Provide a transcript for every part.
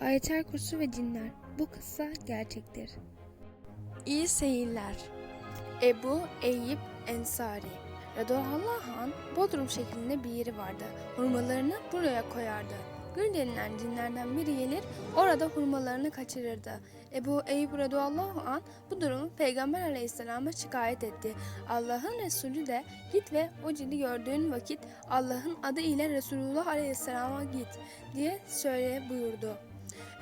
Ayetel Kursu ve Cinler. Bu kıssa gerçektir. İyi seyirler. Ebu Eyyip Ensari Radıyallahu anh Bodrum şeklinde bir yeri vardı. Hurmalarını buraya koyardı. Gül denilen cinlerden biri gelir, orada hurmalarını kaçırırdı. Ebu Eyyub radıyallahu anh bu durumu Peygamber aleyhisselama şikayet etti. Allah'ın Resulü de git ve o cini gördüğün vakit Allah'ın adı ile Resulullah aleyhisselama git diye söyle buyurdu.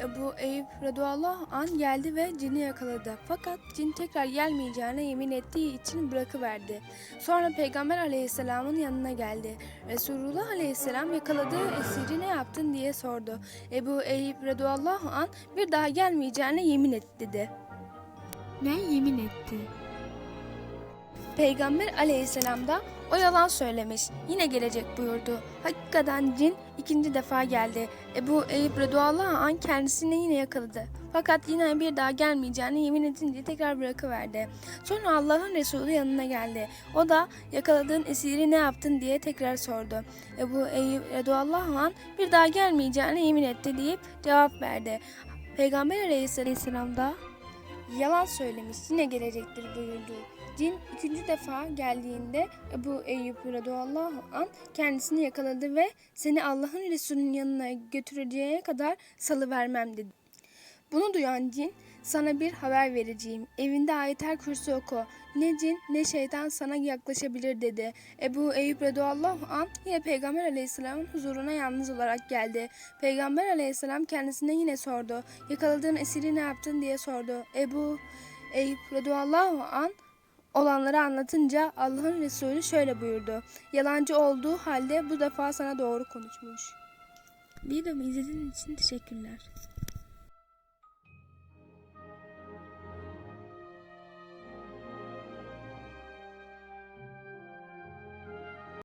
Ebu Eyüp radıyallahu an geldi ve cini yakaladı. Fakat cin tekrar gelmeyeceğine yemin ettiği için bırakıverdi. Sonra Peygamber aleyhisselamın yanına geldi. Resulullah aleyhisselam yakaladığı esiri ne yaptın diye sordu. Ebu Eyüp radıyallahu an bir daha gelmeyeceğine yemin et dedi. Ne yemin etti? Peygamber aleyhisselam da o yalan söylemiş. Yine gelecek buyurdu. Hakikaten cin ikinci defa geldi. Ebu Eyyub radıyallahu an kendisini yine yakaladı. Fakat yine bir daha gelmeyeceğini yemin edince tekrar bırakıverdi. Sonra Allah'ın Resulü yanına geldi. O da yakaladığın esiri ne yaptın diye tekrar sordu. Ebu Eyyub radıyallahu an bir daha gelmeyeceğine yemin etti deyip cevap verdi. Peygamber aleyhisselam da yalan söylemiş yine gelecektir buyurdu. Cin üçüncü defa geldiğinde Ebu Eyyub radıyallahu an kendisini yakaladı ve seni Allah'ın Resulü'nün yanına götüreceğine kadar salıvermem dedi. Bunu duyan cin sana bir haber vereceğim. Evinde ayetel kürsü oku. Ne cin ne şeytan sana yaklaşabilir dedi. Ebu Eyyub radıyallahu an yine Peygamber aleyhisselamın huzuruna yalnız olarak geldi. Peygamber aleyhisselam kendisine yine sordu. Yakaladığın esiri ne yaptın diye sordu. Ebu Eyyub radıyallahu an olanları anlatınca Allah'ın Resulü şöyle buyurdu. Yalancı olduğu halde bu defa sana doğru konuşmuş. Videomu izlediğiniz için teşekkürler.